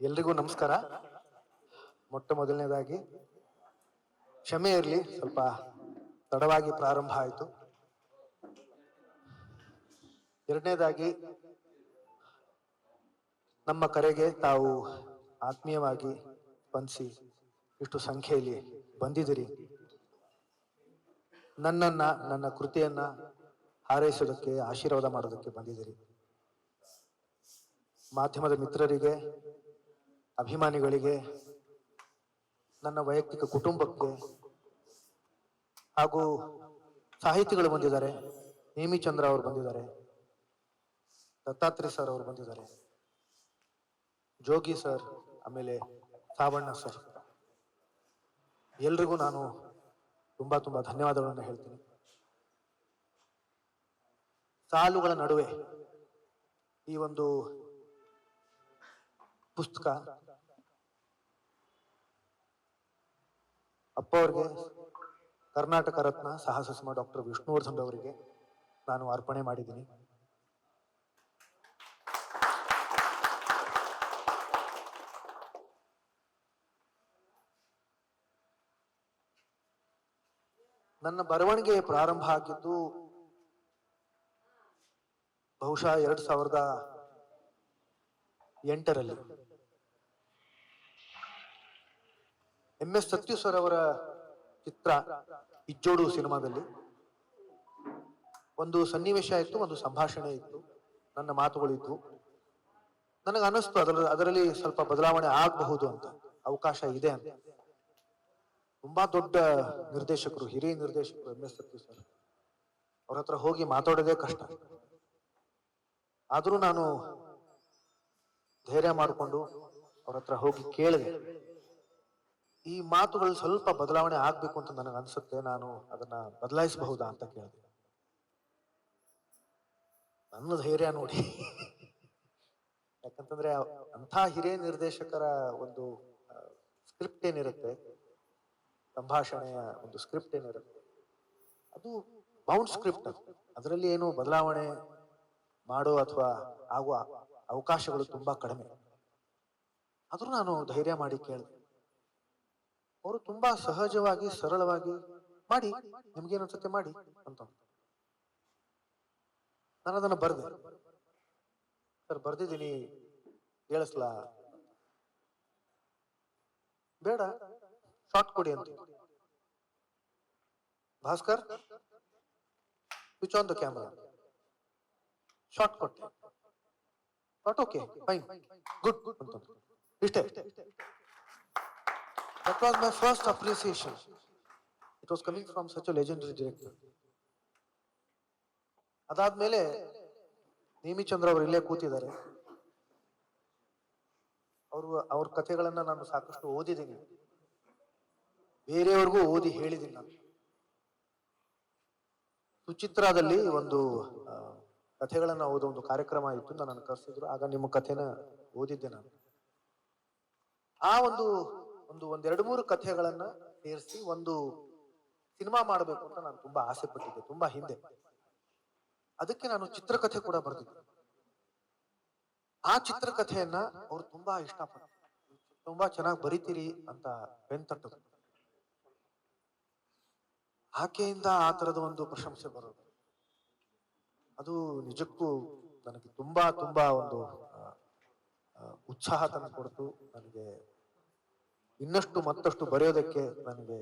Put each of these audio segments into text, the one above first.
ಎಲ್ರಿಗೂ ನಮಸ್ಕಾರ. ಮೊಟ್ಟ ಮೊದಲನೇದಾಗಿ, ಕ್ಷಮೆ ಇರಲಿ, ಸ್ವಲ್ಪ ತಡವಾಗಿ ಪ್ರಾರಂಭ ಆಯಿತು. ಎರಡನೇದಾಗಿ, ನಮ್ಮ ಕರೆಗೆ ತಾವು ಆತ್ಮೀಯವಾಗಿ ಸ್ಪಂದಿಸಿ ಇಷ್ಟು ಸಂಖ್ಯೆಯಲ್ಲಿ ಬಂದಿದ್ದೀರಿ. ನನ್ನನ್ನ, ನನ್ನ ಕೃತಿಯನ್ನ ಹಾರೈಸೋದಕ್ಕೆ ಆಶೀರ್ವಾದ ಮಾಡೋದಕ್ಕೆ ಬಂದಿದ್ದೀರಿ. ಮಾಧ್ಯಮದ ಮಿತ್ರರಿಗೆ ಅಭಿಮಾನಿಗಳಿಗೆ, ನನ್ನ ವೈಯಕ್ತಿಕ ಕುಟುಂಬಕ್ಕೆ ಹಾಗೂ ಸಾಹಿತಿಗಳು ಬಂದಿದ್ದಾರೆ. ನೇಮಿಚಂದ್ರ ಅವರು ಬಂದಿದ್ದಾರೆ. ದತ್ತಾತ್ರಿ ಸರ್ ಅವರು ಬಂದಿದ್ದಾರೆ. ಜೋಗಿ ಸರ್, ಆಮೇಲೆ ಸಾವಣ್ಣ ಸರ್. ಎಲ್ರಿಗೂ ನಾನು ತುಂಬಾ ತುಂಬಾ ಧನ್ಯವಾದಗಳನ್ನು ಹೇಳ್ತೀನಿ. ಸಾಲುಗಳ ನಡುವೆ ಈ ಒಂದು ಪುಸ್ತಕ ಅಪ್ಪ ಅವ್ರಿಗೆ, ಕರ್ನಾಟಕ ರತ್ನ ಸಾಹಸಸ್ಮ ಸಿಂಹ ಡಾಕ್ಟರ್ ವಿಷ್ಣುವರ್ಧನ್ ಅವರಿಗೆ ನಾನು ಅರ್ಪಣೆ ಮಾಡಿದ್ದೀನಿ. ನನ್ನ ಬರವಣಿಗೆ ಪ್ರಾರಂಭ ಆಗಿದ್ದು ಬಹುಶಃ ಎರಡ್ ಸಾವಿರದ ಎಂಟರಲ್ಲಿ. ಎಂ ಎಸ್ ಸತ್ಯು ಸರ್ ಅವರ ಚಿತ್ರ ಇಜ್ಜೋಡು ಸಿನಿಮಾದಲ್ಲಿ ಒಂದು ಸನ್ನಿವೇಶ ಇತ್ತು, ಒಂದು ಸಂಭಾಷಣೆ ಇತ್ತು, ನನ್ನ ಮಾತುಗಳಿದ್ವು ನನಗೆ ಅನಿಸ್ತು ಅದರ, ಅದರಲ್ಲಿ ಸ್ವಲ್ಪ ಬದಲಾವಣೆ ಆಗಬಹುದು ಅಂತ, ಅವಕಾಶ ಇದೆ ಅಂತ. ತುಂಬಾ ದೊಡ್ಡ ನಿರ್ದೇಶಕರು, ಹಿರಿಯ ನಿರ್ದೇಶಕರು ಎಂ ಎಸ್ ಸತ್ಯು ಸರ್. ಅವ್ರ ಹತ್ರ ಹೋಗಿ ಮಾತಾಡೋದೇ ಕಷ್ಟ. ಆದರೂ ನಾನು ಧೈರ್ಯ ಮಾಡಿಕೊಂಡು ಅವ್ರ ಹತ್ರ ಹೋಗಿ ಕೇಳಿದೆ. ಈ ಮಾತುಗಳು ಸ್ವಲ್ಪ ಬದಲಾವಣೆ ಆಗಬೇಕು ಅಂತ ನನಗೆ ಅನ್ಸುತ್ತೆ. ನಾನು ಅದನ್ನ ಬದಲಾಯಿಸಬಹುದಾ ಅಂತ ಕೇಳಿದೆ. ನನ್ನ ಧೈರ್ಯ ನೋಡಿ. ಯಾಕಂತಂದ್ರೆ ಅಂಥ ಹಿರಿಯ ನಿರ್ದೇಶಕರ ಒಂದು ಸ್ಕ್ರಿಪ್ಟ್ ಏನಿರುತ್ತೆ? ಸಂಭಾಷಣೆಯ ಒಂದು ಸ್ಕ್ರಿಪ್ಟ್ ಏನಿರುತ್ತೆ? ಅದು ಬೌಂಡ್ ಸ್ಕ್ರಿಪ್ಟ್ ಅದು. ಅದರಲ್ಲಿ ಏನು ಬದಲಾವಣೆ ಮಾಡೋ ಅಥವಾ ಆಗುವ ಅವಕಾಶಗಳು ತುಂಬಾ ಕಡಿಮೆ. ಆದ್ರೂ ನಾನು ಧೈರ್ಯ ಮಾಡಿ ಕೇಳಿದೆ. ಅವರು ತುಂಬಾ ಸಹಜವಾಗಿ, ಸರಳವಾಗಿ ಮಾಡಿ, ನಿಮ್ಗೇನ್ ಅನ್ಸುತ್ತೆ ಮಾಡಿ ಅಂತ ನಾನು ಅದನ್ನ ಬರ್ದೆ. ಸರ್, ಬರ್ದಿದ್ದೀನಿ. ಹೇಳಿಸ್ಲಾ. ಬೇಡ ಶಾರ್ಟ್ ಕೊಡಿ ಅಂತ Bhaskar switch on the camera short ಕೊಟ್ಟೆ. But okay fine good good ಇಷ್ಟೇ. That was my first appreciation it was coming from such a legendary director ಅದಾದ್ಮೇಲೆ ನೇಮಿಚಂದ್ರ ಅವರು ಇಲ್ಲೇ ಕೂತಿದ್ದಾರೆ. ಅವರು, ಅವ್ರ ಕಥೆಗಳನ್ನ ನಾನು ಸಾಕಷ್ಟು ಓದಿದ್ದೀನಿ. ಬೇರೆಯವ್ರಿಗೂ ಓದಿ ಹೇಳಿದ್ದೀನಿ ನಾನು. ಸುಚಿತ್ರಾದಲ್ಲಿ ಒಂದು ಕಥೆಗಳನ್ನ ಓದೋ ಒಂದು ಕಾರ್ಯಕ್ರಮ ಇತ್ತು ನಾನು ಕರೆಸಿದ್ರು. ಆಗ ನಿಮ್ಮ ಕಥೆನ ಓದಿದ್ದೆ ನಾನು. ಆ ಒಂದು ಒಂದು ಒಂದೆರಡು ಮೂರು ಕಥೆಗಳನ್ನ ಸೇರಿಸಿ ಒಂದು ಸಿನಿಮಾ ಮಾಡಬೇಕು ಅಂತ ನಾನು ತುಂಬಾ ಆಸೆ ಪಟ್ಟಿದ್ದೆ, ತುಂಬಾ ಹಿಂದೆ. ಅದಕ್ಕೆ ನಾನು ಚಿತ್ರಕಥೆ ಕೂಡ ಬರೆದಿದ್ದೆ. ಆ ಚಿತ್ರಕಥೆಯನ್ನ ಅವ್ರು ತುಂಬಾ ಇಷ್ಟಪಟ್ಟು ತುಂಬಾ ಚೆನ್ನಾಗಿ ಬರಿತೀರಿ ಅಂತ ಬೆಂತಟ್ಟರು ಆಕೆಯಿಂದ ಆ ತರದ ಒಂದು ಪ್ರಶಂಸೆ ಬರೋದು. ಅದು ನಿಜಕ್ಕೂ ನನಗೆ ತುಂಬಾ ತುಂಬಾ ಒಂದು ಉತ್ಸಾಹ ತಂದು ಕೊಡ್ತು. ನನಗೆ ಇನ್ನಷ್ಟು ಮತ್ತಷ್ಟು ಬರೆಯೋದಕ್ಕೆ ನನಗೆ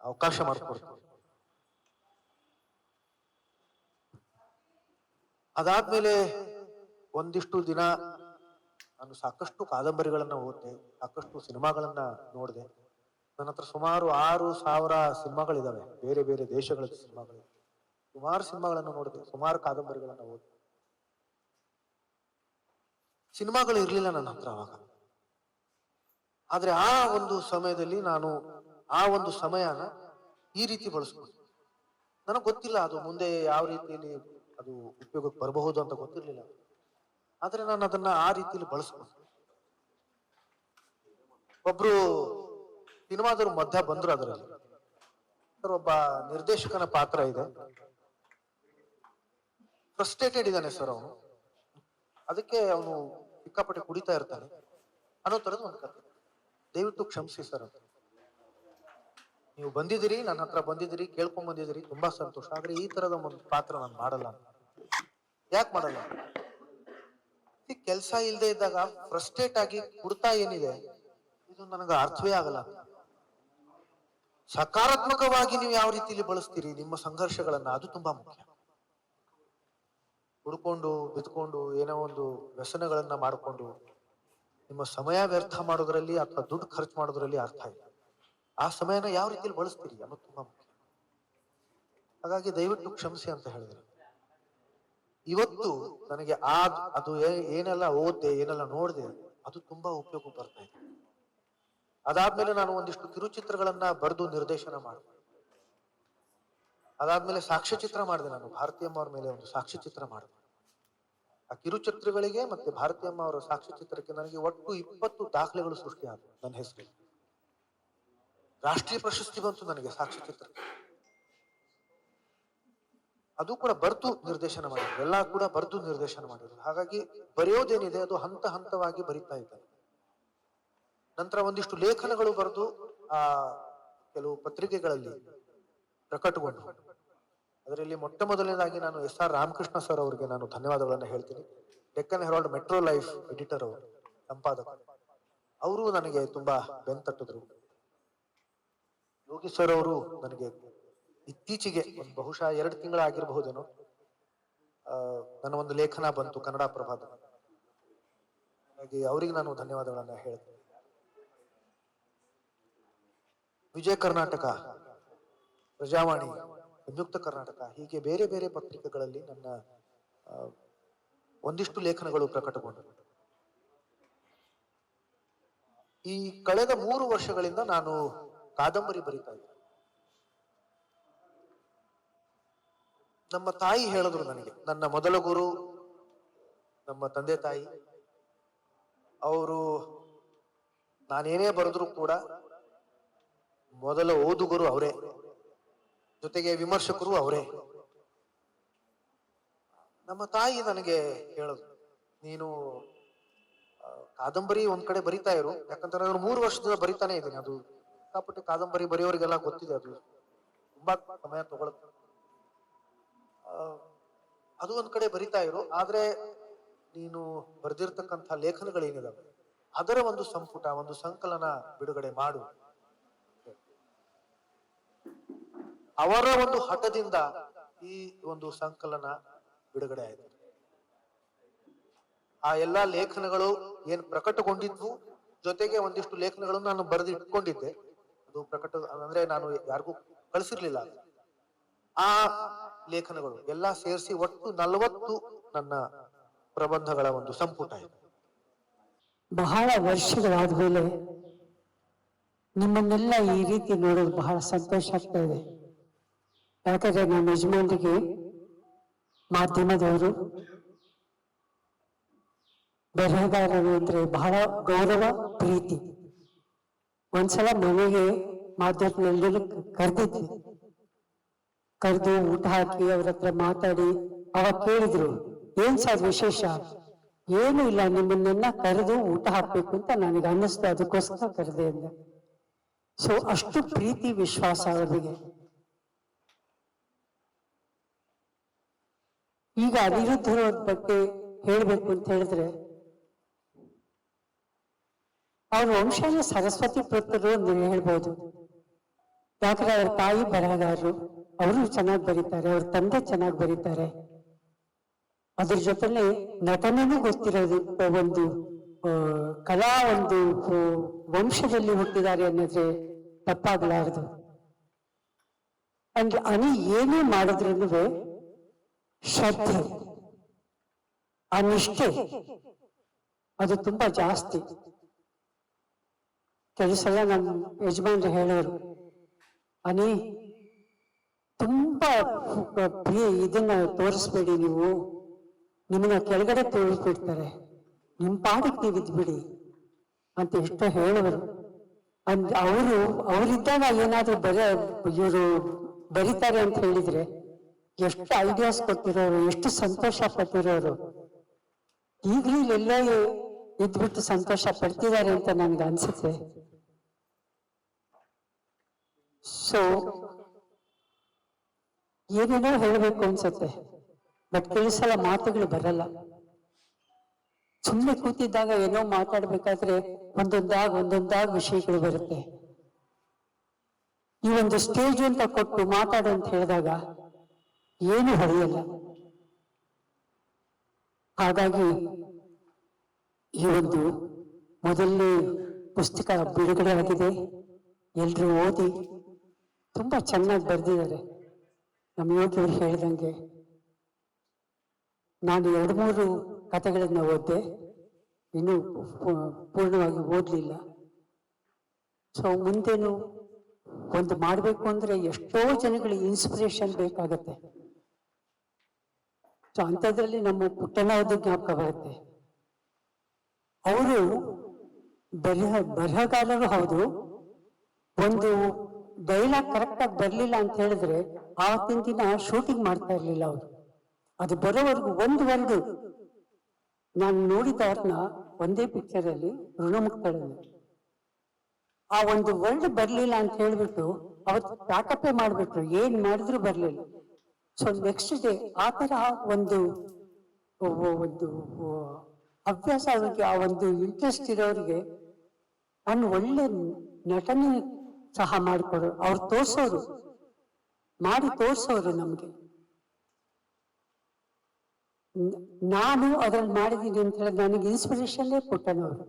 ಅವಕಾಶ ಮಾಡಿಕೊಡ್ತು. ಅದಾದ್ಮೇಲೆ ಒಂದಿಷ್ಟು ದಿನ ನಾನು ಸಾಕಷ್ಟು ಕಾದಂಬರಿಗಳನ್ನ ಓದಿದೆ, ಸಾಕಷ್ಟು ಸಿನಿಮಾಗಳನ್ನ ನೋಡಿದೆ. ನನ್ನ ಹತ್ರ ಸುಮಾರು ಆರು ಸಾವಿರ ಸಿನಿಮಾಗಳಿದಾವೆ, ಬೇರೆ ಬೇರೆ ದೇಶಗಳ ಸಿನಿಮಾಗಳು. ಸುಮಾರು ಸಿನಿಮಾಗಳನ್ನು ನೋಡಿದೆ, ಸುಮಾರು ಕಾದಂಬರಿಗಳನ್ನ ಓದಿದೆ. ಸಿನಿಮಾಗಳು ಇರಲಿಲ್ಲ ನನ್ನ ಹತ್ರ ಅವಾಗ. ಆದರೆ ಆ ಒಂದು ಸಮಯದಲ್ಲಿ ನಾನು ಆ ಒಂದು ಸಮಯನ ಈ ರೀತಿ ಬಳಸ್ಕೊಂಡೆ. ನನಗೆ ಗೊತ್ತಿಲ್ಲ ಅದು ಮುಂದೆ ಯಾವ ರೀತಿಯಲ್ಲಿ ಅದು ಉಪಯೋಗಕ್ಕೆ ಬರಬಹುದು ಅಂತ ಗೊತ್ತಿರಲಿಲ್ಲ. ಆದರೆ ನಾನು ಅದನ್ನ ಆ ರೀತಿಯಲ್ಲಿ ಬಳಸ್ಕೊಂಡೆ. ಒಬ್ರು ಸಿನಿಮಾದವ್ರು ಮಧ್ಯ ಬಂದ್ರು ಅದರಲ್ಲಿ. ಒಬ್ಬ ನಿರ್ದೇಶಕನ ಪಾತ್ರ ಇದೆ. ಫ್ರಸ್ಟ್ರೇಟೆಡ್ ಇದ್ದಾನೆ ಸರ್ ಅವನು. ಅದಕ್ಕೆ ಅವನು ಸಿಕ್ಕಾಪಟ್ಟೆ ಕುಡಿತಾ ಇರ್ತಾನೆ ಅನ್ನೋ ಥರದ್ದು ಒಂದು ಕಥೆ. ದಯವಿಟ್ಟು ಕ್ಷಮಿಸಿ ಸರ್ ನೀವು ಬಂದಿದ್ದೀರಿ, ನನ್ನ ಹತ್ರ ಬಂದಿದ್ದೀರಿ, ಕೇಳ್ಕೊಂಡ್ ಬಂದಿದ್ದೀರಿ, ತುಂಬಾ ಸಂತೋಷ. ಆದ್ರೆ ಈ ತರದ ಒಂದು ಪಾತ್ರ ನಾನು ಮಾಡಲ್ಲ. ಯಾಕೆ ಮಾಡಲ್ಲ? ಕೆಲಸ ಇಲ್ಲದೆ ಇದ್ದಾಗ ಫ್ರಸ್ಟ್ರೇಟ್ ಆಗಿ ಕುಡ್ತಾ ಏನಿದೆ, ಇದು ನನಗೆ ಅರ್ಥವೇ ಆಗಲ್ಲ. ಸಕಾರಾತ್ಮಕವಾಗಿ ನೀವು ಯಾವ ರೀತಿಯಲ್ಲಿ ಬಳಸ್ತೀರಿ ನಿಮ್ಮ ಸಂಘರ್ಷಗಳನ್ನ, ಅದು ತುಂಬಾ ಮುಖ್ಯ. ಹುಡ್ಕೊಂಡು, ಬಿದ್ಕೊಂಡು ಏನೋ ಒಂದು ವ್ಯಸನಗಳನ್ನ ಮಾಡಿಕೊಂಡು, ನಿಮ್ಮ ಸಮಯ ವ್ಯರ್ಥ ಮಾಡೋದ್ರಲ್ಲಿ ಅಥವಾ ದುಡ್ಡು ಖರ್ಚು ಮಾಡೋದ್ರಲ್ಲಿ ಅರ್ಥ ಇಲ್ಲ. ಆ ಸಮಯನ ಯಾವ ರೀತಿಯಲ್ಲಿ ಬಳಸ್ತೀರಿ ಅನ್ನೋದು ತುಂಬಾ ಮುಖ್ಯ. ಹಾಗಾಗಿ ದಯವಿಟ್ಟು ಕ್ಷಮಿಸಿ ಅಂತ ಹೇಳಿದ್ರು. ಇವತ್ತು ನನಗೆ ಆ ಅದು ಏನೆಲ್ಲ ಓದ್ದೆ, ಏನೆಲ್ಲ ನೋಡ್ದೆ, ಅದು ತುಂಬಾ ಉಪಯೋಗ ಬರ್ತಾ ಇದೆ. ಅದಾದ್ಮೇಲೆ ನಾನು ಒಂದಿಷ್ಟು ಕಿರುಚಿತ್ರಗಳನ್ನ ಬರೆದು ನಿರ್ದೇಶನ ಮಾಡಿದೆ ಅದಾದ್ಮೇಲೆ ಸಾಕ್ಷ್ಯಚಿತ್ರ ಮಾಡಿದೆ ನಾನು. ಭಾರತೀಯಮ್ಮ ಅವ್ರ ಮೇಲೆ ಒಂದು ಸಾಕ್ಷ್ಯಚಿತ್ರ ಮಾಡಿದೆ. ಆ ಕಿರುಚಿತ್ರಗಳಿಗೆ ಮತ್ತೆ ಭಾರತೀಯಮ್ಮ ಅವರ ಸಾಕ್ಷ್ಯಚಿತ್ರಕ್ಕೆ ನನಗೆ ಒಟ್ಟು ಇಪ್ಪತ್ತು ದಾಖಲೆಗಳು ಸೃಷ್ಟಿಯಾದವು ನನ್ನ ಹೆಸರು ರಾಷ್ಟ್ರೀಯ ಪ್ರಶಸ್ತಿ ಬಂತು ನನಗೆ ಸಾಕ್ಷ್ಯಚಿತ್ರ ಅದು ಕೂಡ ಬರ್ದು ನಿರ್ದೇಶನ ಮಾಡಿದ್ರು. ಎಲ್ಲ ಕೂಡ ಬರ್ದು ನಿರ್ದೇಶನ ಮಾಡಿದ್ರು. ಹಾಗಾಗಿ ಬರೆಯೋದೇನಿದೆ ಅದು ಹಂತ ಹಂತವಾಗಿ ಬರಿತಾ ಇದ್ದಾರೆ ನಂತರ ಒಂದಿಷ್ಟು ಲೇಖನಗಳು ಬರೆದು, ಆ, ಕೆಲವು ಪತ್ರಿಕೆಗಳಲ್ಲಿ ಪ್ರಕಟಗೊಂಡು. ಅದರಲ್ಲಿ ಮೊಟ್ಟ ಮೊದಲನೇದಾಗಿ ನಾನು ಎಸ್ ಆರ್ ರಾಮಕೃಷ್ಣ ಸರ್ ಅವರಿಗೆ ನಾನು ಧನ್ಯವಾದಗಳನ್ನು ಹೇಳ್ತೀನಿ. Deccan Herald Metro Life editor ಅವರು ಸಂಪಾದಕ ಅವರು ನನಗೆ ತುಂಬಾ ಬೆಂತಟ್ಟಿದ್ರು ಯೋಗಿ ಸರ್ ಅವರು ನನಗೆ ಇತ್ತೀಚೆಗೆ ಒಂದು ಬಹುಶಃ ಎರಡು ತಿಂಗಳಾಗಿರಬಹುದೇನೋ ನನ್ನ ಒಂದು ಲೇಖನ ಬಂತು ಕನ್ನಡ ಪ್ರಭಾತ ಹಾಗಾಗಿ ಅವರಿಗೆ ನಾನು ಧನ್ಯವಾದಗಳನ್ನು ಹೇಳ್ತೀನಿ. ವಿಜಯ ಕರ್ನಾಟಕ ಪ್ರಜಾವಾಣಿ ಸಂಯುಕ್ತ ಕರ್ನಾಟಕ ಹೀಗೆ ಬೇರೆ ಬೇರೆ ಪತ್ರಿಕೆಗಳಲ್ಲಿ ನನ್ನ ಒಂದಿಷ್ಟು ಲೇಖನಗಳು ಪ್ರಕಟಗೊಂಡವು. ಈ ಕಳೆದ ಮೂರು ವರ್ಷಗಳಿಂದ ನಾನು ಕಾದಂಬರಿ ಬರಿತಾ ಇದ್ದೆ. ನಮ್ಮ ತಾಯಿ ಹೇಳಿದ್ರು ನನಗೆ ನನ್ನ ಮೊದಲ ಗುರು ನಮ್ಮ ತಂದೆ ತಾಯಿ ಅವರು ನಾನೇನೇ ಬರೆದ್ರು ಕೂಡ ಮೊದಲ ಓದುಗರು ಅವರೇ. ಜೊತೆಗೆ ವಿಮರ್ಶಕರು ಅವರೇ. ನಮ್ಮ ತಾಯಿ ನನಗೆ ಹೇಳೋದು, ನೀನು ಕಾದಂಬರಿ ಒಂದ್ ಕಡೆ ಬರಿತಾ ಇರು, ಯಾಕಂತಂದ್ರೆ ನಾನು ಮೂರು ವರ್ಷದಿಂದ ಬರಿತಾನೆ ಇದ್ದೀನಿ. ಅದು ಸಿಕ್ಕಾಪಟ್ಟೆ ಕಾದಂಬರಿ ಬರೆಯೋರಿಗೆಲ್ಲ ಗೊತ್ತಿದೆ ಅದು. ತುಂಬಾ ಸಮಯ ತಗೊಳುತ್ತೆ ಅದು ಒಂದ್ ಕಡೆ ಬರಿತಾ ಇರು, ಆದ್ರೆ ನೀನು ಬರೆದಿರ್ತಕ್ಕಂಥ ಲೇಖನಗಳೇನಿದಾವೆ, ಅದರ ಒಂದು ಸಂಪುಟ, ಒಂದು ಸಂಕಲನ ಬಿಡುಗಡೆ ಮಾಡು. ಅವರ ಒಂದು ಹಠದಿಂದ ಈ ಒಂದು ಸಂಕಲನ ಬಿಡುಗಡೆ ಆಯಿತು. ಆ ಎಲ್ಲಾ ಲೇಖನಗಳು ಏನ್ ಪ್ರಕಟಗೊಂಡಿದ್ವು? ಜೊತೆಗೆ ಒಂದಿಷ್ಟು ಲೇಖನಗಳನ್ನು ನಾನು ಬರೆದು ಇಟ್ಕೊಂಡಿದ್ದೆ ಅದು ಪ್ರಕಟ, ಅಂದ್ರೆ ನಾನು ಯಾರಿಗೂ ಕಳಿಸಿರ್ಲಿಲ್ಲ ಆ ಲೇಖನಗಳು ಎಲ್ಲಾ ಸೇರಿಸಿ ಒಟ್ಟು ನಲವತ್ತು ನನ್ನ ಪ್ರಬಂಧಗಳ ಒಂದು ಸಂಪುಟ ಇದೆ. ಬಹಳ ವರ್ಷಗಳಾದ ಮೇಲೆ ನಿಮ್ಮನ್ನೆಲ್ಲ ಈ ರೀತಿ ನೋಡೋದು ಬಹಳ ಸಂತೋಷ ಆಗ್ತಾ ಇದೆ. ಯಾಕಂದ್ರೆ ನಮ್ಮ ಯಜಮಾನಿಗೆ ಮಾಧ್ಯಮದವರು ಬರಹಗಾರರು ಅಂದ್ರೆ ಬಹಳ ಗೌರವ, ಪ್ರೀತಿ. ಒಂದ್ಸಲ ಮನೆಗೆ ಮಾಧ್ಯಮದಲ್ಲಿ ಕರೆದಿದ್ವಿ. ಕರೆದು ಊಟ ಹಾಕಿ ಅವ್ರ ಹತ್ರ ಮಾತಾಡಿ, ಅವಾಗ ಕೇಳಿದ್ರು, ಏನ್ ಸರ್ ವಿಶೇಷ? ಏನು ಇಲ್ಲ, ನಿಮ್ಮನ್ನೆಲ್ಲ ಕರೆದು ಊಟ ಹಾಕ್ಬೇಕು ಅಂತ ನನಗೆ ಅನ್ನಿಸ್ತು, ಅದಕ್ಕೋಸ್ಕರ ಕರೆದೆ ಅಂದೆ. ಸೊ ಅಷ್ಟು ಪ್ರೀತಿ, ವಿಶ್ವಾಸ ಅವರಿಗೆ. ಈಗ ಅನಿರುದ್ಧರ ಬಗ್ಗೆ ಹೇಳ್ಬೇಕು ಅಂತ ಹೇಳಿದ್ರೆ, ಅವ್ರ ವಂಶನ ಸರಸ್ವತಿ ಪುತ್ರರು ಅಂತ ಹೇಳ್ಬೋದು. ಯಾಕಂದ್ರೆ ಅವ್ರ ತಾಯಿ ಬರಹಗಾರರು, ಅವರು ಚೆನ್ನಾಗಿ ಬರೀತಾರೆ, ಅವ್ರ ತಂದೆ ಚೆನ್ನಾಗಿ ಬರೀತಾರೆ. ಅದ್ರ ಜೊತೆಲಿ ನಟನೆನೂ ಗೊತ್ತಿರೋದು ಒಂದು ಕಲಾ ಒಂದು ವಂಶದಲ್ಲಿ ಹುಟ್ಟಿದ್ದಾರೆ ಅನ್ನೋದ್ರೆ ತಪ್ಪಾಗಲಾರದು. ಅಂದ್ರೆ ಅನಿ ಏನೇ ಮಾಡಿದ್ರು ಶ್ರದ್ಧೆ. ಆ ನಿಷ್ಠೆ ಅದು ತುಂಬಾ ಜಾಸ್ತಿ. ಕೆಲಸಲ್ಲ ಸಲ ನಮ್ಮ ಯಜಮಾನ್ರು ಹೇಳೋರು, ಅನಿ, ತುಂಬಾ ಪ್ರಿಯ ಇದನ್ನ ತೋರಿಸ್ಬೇಡಿ ನೀವು. ನಿಮ್ಮನ್ನ ಕೆಳಗಡೆ ತೋರಿಸ್ಬಿಡ್ತಾರೆ. ನಿಮ್ಮ ಪಾಡಿಗೆ ನೀವು ಇದ್ಬಿಡಿ. ಅಂತ ಎಷ್ಟೋ ಹೇಳೋರು. ಅಂದ್, ಅವರು, ಅವರಿದ್ದಾಗ ಏನಾದ್ರೂ ಬರ, ಇವರು ಬರೀತಾರೆ ಅಂತ ಹೇಳಿದ್ರೆ ಎಷ್ಟು ಐಡಿಯಾಸ್ ಕೊಟ್ಟಿರೋರು ಎಷ್ಟು ಸಂತೋಷ ಪಟ್ಟಿರೋರು ಈಗಲೂ ಎಲ್ಲರೂ ಇದ್ಬಿಟ್ಟು ಸಂತೋಷ ಪಡ್ತಿದ್ದಾರೆ ಅಂತ ನನ್ಗೆ ಅನ್ಸುತ್ತೆ. ಸೊ ಏನೇನೋ ಹೇಳಬೇಕು ಅನ್ಸುತ್ತೆ, ಬಟ್ ಕೆಲವು ಮಾತುಗಳು ಬರಲ್ಲ. ಸುಮ್ಮನೆ ಕೂತಿದ್ದಾಗ ಏನೋ ಮಾತಾಡ್ಬೇಕಾದ್ರೆ ಒಂದೊಂದಾಗ ಒಂದೊಂದಾಗ ವಿಷಯಗಳು ಬರುತ್ತೆ. ಈ ಒಂದು ಸ್ಟೇಜ್ ಅಂತ ಕೊಟ್ಟು ಮಾತಾಡು ಅಂತ ಹೇಳಿದಾಗ ಏನು ಹೊಳೆಯಲ್ಲ ಹಾಗಾಗಿ ಈ ಒಂದು ಮೊದಲನೇ ಪುಸ್ತಕ ಬಿಡುಗಡೆ ಆಗಿದೆ. ಎಲ್ಲರೂ ಓದಿ ತುಂಬಾ ಚೆನ್ನಾಗಿ ಬರೆದಿದ್ದಾರೆ. ನಮ್ಮ ಯೋಗಿಯವರು ಹೇಳಿದಂಗೆ ನಾನು ಎರಡು ಮೂರು ಕಥೆಗಳನ್ನ ಓದಿದೆ. ಇನ್ನೂ ಪೂರ್ಣವಾಗಿ ಓದಲಿಲ್ಲ. ಸೊ ಮುಂದೇನು ಒಂದು ಮಾಡಬೇಕು ಅಂದ್ರೆ ಎಷ್ಟೋ ಜನಗಳಿಗೆ ಇನ್ಸ್ಪಿರೇಷನ್ ಬೇಕಾಗತ್ತೆ. ಸೊ ಅಂಥದ್ರಲ್ಲಿ ನಮ್ಮ ಪುಟ್ಟನವದು ಜ್ಞಾಪಕ ಬರುತ್ತೆ. ಅವರು ಬರಹ ಬರಹಗಾರರು ಹೌದು. ಒಂದು ಡೈಲಾಗ್ ಕರೆಕ್ಟ್ ಆಗಿ ಬರ್ಲಿಲ್ಲ ಅಂತ ಹೇಳಿದ್ರೆ ಆವತ್ತಿನ ದಿನ ಶೂಟಿಂಗ್ ಮಾಡ್ತಾ ಇರ್ಲಿಲ್ಲ ಅವರು. ಅದು ಬರೋವರೆಗೂ ಒಂದು ವರ್ಡು ನಾನು ನೋಡಿದ ಅವ್ರನ್ನ ಒಂದೇ ಪಿಕ್ಚರ್ ಅಲ್ಲಿ ಆ ಒಂದು ವರ್ಡ್ ಬರ್ಲಿಲ್ಲ ಅಂತ ಹೇಳ್ಬಿಟ್ಟು ಅವತ್ತು ಪ್ಯಾಕಪ್ಪೇ ಮಾಡ್ಬಿಟ್ರು. ಏನ್ ಮಾಡಿದ್ರು ಬರ್ಲಿಲ್ಲ. ಸೊ ನೆಕ್ಸ್ಟ್ ಡೇ ಆ ತರ ಒಂದು ಒಂದು ಅಭ್ಯಾಸ ಅವರಿಗೆ ಆ ಒಂದು ಇಂಟ್ರೆಸ್ಟ್ ಇರೋರಿಗೆ ಒಂದು ಒಳ್ಳೆ ನಟನೆ ಸಹ ಮಾಡಿಕೊಡು, ಅವ್ರು ತೋರ್ಸೋರು, ಮಾಡಿ ತೋರಿಸೋರು ನಮ್ಗೆ. ನಾನು ಅದ್ರಲ್ಲಿ ಮಾಡಿದ್ದೀನಿ ಅಂತ ಹೇಳಿ ನನಗೆ ಇನ್ಸ್ಪಿರೇಷನ್ನೇ ಕೊಟ್ಟನವರು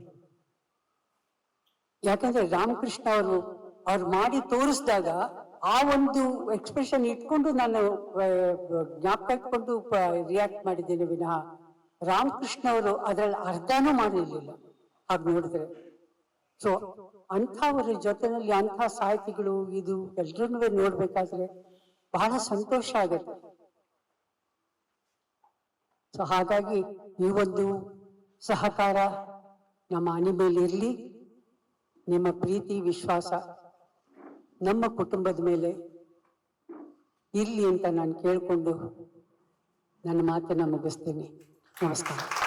ಯಾಕಂದ್ರೆ ರಾಮಕೃಷ್ಣ ಅವರು ಅವ್ರು ಮಾಡಿ ತೋರಿಸಿದಾಗ ಆ ಒಂದು ಎಕ್ಸ್ಪ್ರೆಷನ್ ಇಟ್ಕೊಂಡು ನಾನು ಜ್ಞಾಪಕ ಇಟ್ಕೊಂಡು ರಿಯಾಕ್ಟ್ ಮಾಡಿದ್ದೇನೆ ವಿನಃ. ರಾಮಕೃಷ್ಣ ಅವರು ಅದರಲ್ಲಿ ಅರ್ಧನೂ ಮಾಡಿರಲಿಲ್ಲ. ಹಾಗೆ ನೋಡಿದ್ರೆ. ಸೊ ಅಂಥವ್ರ ಜೊತೆನಲ್ಲಿ ಅಂಥ ಸಾಹಿತಿಗಳು ಇದು ಎಲ್ರನ್ನೂ ನೋಡ್ಬೇಕಾದ್ರೆ ಬಹಳ ಸಂತೋಷ ಆಗುತ್ತೆ. ಸೊ ಹಾಗಾಗಿ ಈ ಒಂದು ಸಹಕಾರ ನಮ್ಮ ಅಣಿ ಮೇಲೆ ಇರಲಿ ನಿಮ್ಮ ಪ್ರೀತಿ, ವಿಶ್ವಾಸ. ನಮ್ಮ ಕುಟುಂಬದ ಮೇಲೆ ಇರಲಿ ಅಂತ ನಾನು ಕೇಳಿಕೊಂಡು ನನ್ನ ಮಾತನ್ನು ಮುಗಿಸ್ತೀನಿ. ನಮಸ್ಕಾರ.